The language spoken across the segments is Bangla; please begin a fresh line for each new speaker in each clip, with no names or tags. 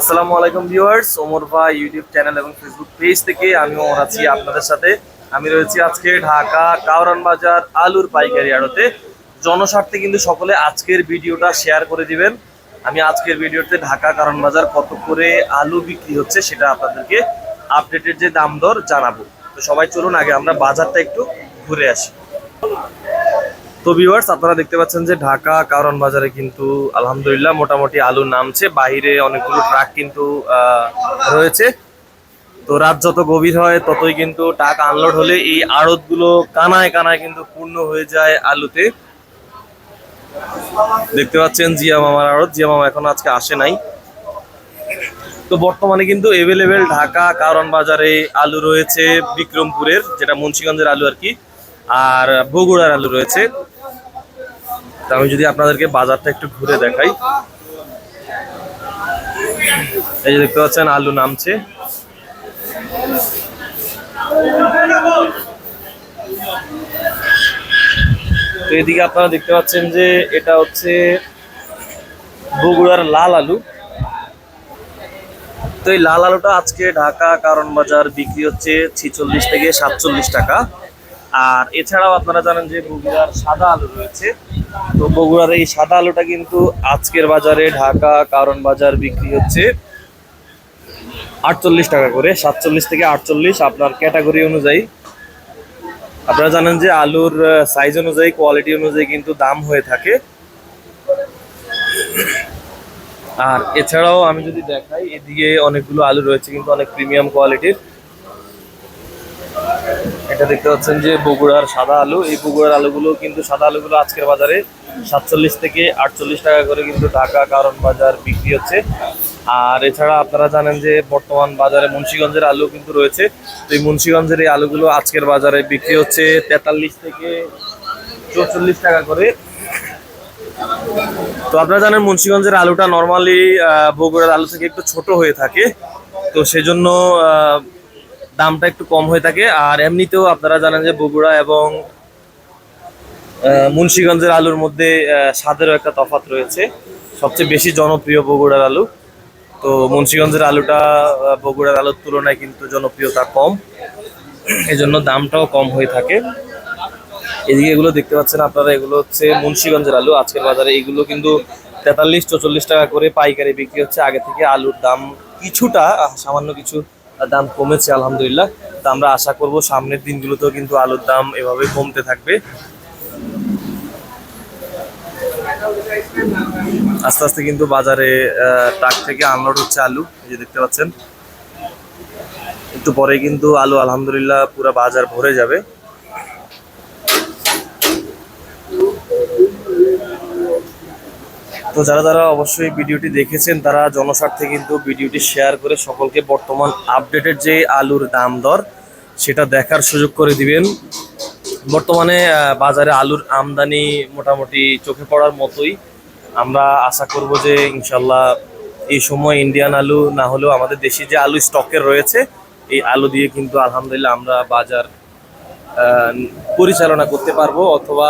আসসালামু আলাইকুম ভিউয়ার্স, ওমর ভাই ইউটিউব চ্যানেল এবং ফেসবুক পেজ থেকে আমি ওমর আছি আপনাদের সাথে। আমি রয়েছি আজকে ঢাকা কাউরান বাজার আলুর পাইকারি আড়তে। জনস্বার্থে কিন্তু সকলে আজকের ভিডিওটা শেয়ার করে দিবেন। আমি আজকের ভিডিওতে ঢাকা কারণ বাজার কত করে আলু বিক্রি হচ্ছে সেটা আপনাদেরকে আপডেটের যে দাম দর জানাব। তো সবাই চলুন, আগে আমরা বাজারটা একটু ঘুরে আসি। তো ভিউয়ার্স আপনারা দেখতে পাচ্ছেন যে ঢাকা, কারণ বাজারে কিন্তু আলহামদুলিল্লাহ মোটামুটি আলু নামছে। বাইরে অনেকগুলো ট্রাক কিন্তু রয়েছে। তো রাত যত গভীর হয়, ততই কিন্তু ট্রাক আনলোড হলে এই আড়তগুলো কানায় কানায় কিন্তু পূর্ণ হয়ে যায় আলুতে। দেখতে পাচ্ছেন জিয়া মামার আড়ত। জিয়া মামা এখন আজকে আসে নাই। তো বর্তমানে কিন্তু এভেলেবেল ঢাকা, কারণ বাজারে আলু রয়েছে বিক্রমপুরের, যেটা মুন্সিগঞ্জের আলু আর কি, আর বগুড়ার আলু রয়েছে। আমি যদি আপনাদেরকে বাজারটা একটু ঘুরে দেখাই। এই যে দেখতে পাচ্ছেন, আলু নামছে। তো এদিকে আপনারা দেখতে পাচ্ছেন যে এটা হচ্ছে বগুড়ার লাল আলু। তো এই লাল আলুটা আজকে ঢাকা কারণ বাজার বিক্রি হচ্ছে ছিচল্লিশ থেকে সাতচল্লিশ টাকা। আর এছাড়াও আপনারা জানেন যে বগুড়ার সাদা আলু রয়েছে। তো বগুড়ার এই সাদা আলুটা কিন্তু আজকের বাজারে ঢাকা কারণ বাজার বিক্রি হচ্ছে আটচল্লিশ টাকা করে, সাতচল্লিশ থেকে আটচল্লিশ আপনার ক্যাটাগরি অনুযায়ী। আপনারা জানেন যে আলুর সাইজ অনুযায়ী কোয়ালিটি অনুযায়ী কিন্তু দাম হয়ে থাকে। আর এছাড়াও আমি যদি দেখাই, এদিকে অনেকগুলো আলু রয়েছে কিন্তু অনেক প্রিমিয়াম কোয়ালিটির এটা দেখতে পাচ্ছেন যে বগুড়ার সাদা আলু। এই বগুড়ার আলুগুলো কিন্তু সাদা আলুগুলো আজকের বাজারে সাতচল্লিশ থেকে আটচল্লিশ টাকা করে কিন্তু ঢাকা কারণ বাজার বিক্রি হচ্ছে। আর এছাড়া আপনারা জানেন যে বর্তমান বাজারে মুন্সিগঞ্জের আলু কিন্তু রয়েছে। তো এই মুন্সিগঞ্জের এই আলুগুলো আজকের বাজারে বিক্রি হচ্ছে তেতাল্লিশ থেকে চৌচল্লিশ টাকা করে। তো আপনারা জানেন মুন্সিগঞ্জের আলুটা নর্মালি বগুড়ার আলু থেকে একটু ছোট হয়ে থাকে। তো সেজন্য দামটা একটু কম হয়ে থাকে। আর এমনিতেও আপনারা জানেন যে বগুড়া এবং মুন্সিগঞ্জের আলুর মধ্যে স্বাদেরও একটা তফাৎ রয়েছে। সবচেয়ে বেশি জনপ্রিয় বগুড়ার আলু। তো মুন্সিগঞ্জের আলুটা বগুড়ার আলুর তুলনায় কিন্তু জনপ্রিয়তা কম। এই জন্য দামটাও কম হয়ে থাকে। এদিকে এগুলো দেখতে পাচ্ছেন আপনারা, এগুলো হচ্ছে মুন্সিগঞ্জের আলু। আজকের বাজারে এগুলো কিন্তু তেতাল্লিশ, চৌচল্লিশ টাকা করে পাইকারি বিক্রি হচ্ছে। আগে থেকে আলুর দাম কিছুটা সামান্য কিছু দাম কমেছে, আলহামদুলিল্লাহ। তা আমরা আশা করব সামনের দিনগুলোতেও কিন্তু আলুর দাম এভাবে কমতে থাকবে। আস্তে আস্তে কিন্তু বাজারে ট্রাক থেকে আনলোড হচ্ছে আলু, এই যে দেখতে পাচ্ছেন। একটু পরে কিন্তু আলু, আলহামদুলিল্লাহ, পুরো বাজার ভরে যাবে। তো যারা যারা অবশ্যই ভিডিওটি দেখেছেন, তারা জনস্বার্থে কিন্তু ভিডিওটি শেয়ার করে সকলকে বর্তমান আপডেটেড যে আলুর দাম দর, সেটা দেখার সুযোগ করে দিবেন। বর্তমানে বাজারে আলুর আমদানি মোটামুটি চোখে পড়ার মতোই। আমরা আশা করব যে ইনশাল্লাহ এই সময় ইন্ডিয়ান আলু না হলেও আমাদের দেশি যে আলু স্টকের রয়েছে, এই আলু দিয়ে কিন্তু আলহামদুলিল্লাহ আমরা বাজার পরিচালনা করতে পারব। অথবা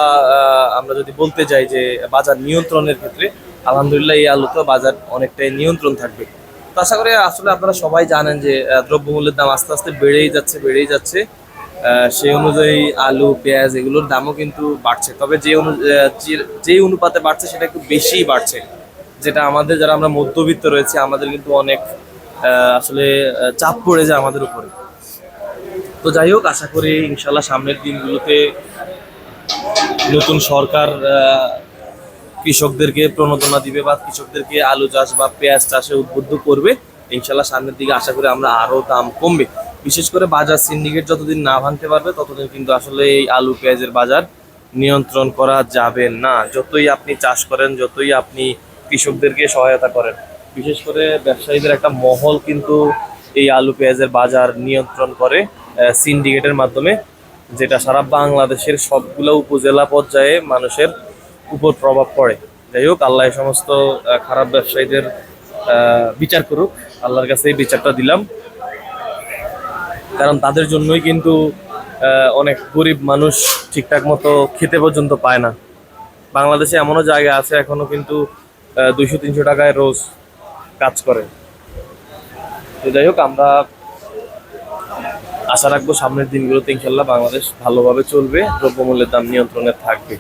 আমরা যদি বলতে যাই যে বাজার নিয়ন্ত্রণের ক্ষেত্রে আলহামদুলিল্লাহ এই আলুতে বাজার অনেকটাই নিয়ন্ত্রণ থাকবে। তো আশা করি আসলে আপনারা সবাই জানেন যে দ্রব্যমূল্যের দাম আস্তে আস্তে বেড়েই যাচ্ছে বেড়েই যাচ্ছে। সেই অনুযায়ী আলু, পেঁয়াজ এগুলোর দামও কিন্তু বাড়ছে। তবে যে অনু যে- অনুপাতে বাড়ছে সেটা একটু বেশিই বাড়ছে। যেটা আমাদের যারা আমরা মধ্যবিত্ত রয়েছে, আমাদের কিন্তু অনেক আসলে চাপ পড়ে যায় আমাদের উপরে। তো যাই হোক, আশা করি ইনশাল্লাহ সামনের দিনগুলোতে নতুন সরকার কৃষকদেরকে প্রণোদনা দিবে বা কৃষকদেরকে আলু চাষ বা পেঁয়াজ চাষে উদ্বুদ্ধ করবে, ইনশাল্লাহ সামনের দিকে আশা করি আমরা আরও দাম কমবে। বিশেষ করে বাজার সিন্ডিকেট যতদিন না ভাঙতে পারবে, ততদিন কিন্তু আসলে এই আলু, পেঁয়াজের বাজার নিয়ন্ত্রণ করা যাবে না। যতই আপনি চাষ করেন, যতই আপনি কৃষকদেরকে সহায়তা করেন, বিশেষ করে ব্যবসায়ীদের একটা মহল কিন্তু এই আলু, পেঁয়াজের বাজার নিয়ন্ত্রণ করে সিন্ডিকেটের মাধ্যমে, যেটা সারা বাংলাদেশের সবগুলো উপজেলা পর্যায়ে মানুষের উপর প্রভাব পড়ে। যাই হোক, আল্লাহ সমস্ত খারাপ ব্যবসায়ীদের বিচার করুক। আল্লাহর কাছে এই বিচারটা দিলাম। কারণ তাদের জন্যই কিন্তু অনেক গরিব মানুষ ঠিকঠাক মতো খেতে পর্যন্ত পায় না। বাংলাদেশে এমনও জায়গা আছে, এখনও কিন্তু দুইশো, তিনশো টাকায় রোজ কাজ করে। তো যাই হোক, আমরা আশা রাখব সামনের দিনগুলোতে ইনশাল্লাহ বাংলাদেশ ভালোভাবে চলবে, দ্রব্যমূল্যের দাম নিয়ন্ত্রণে থাকবে।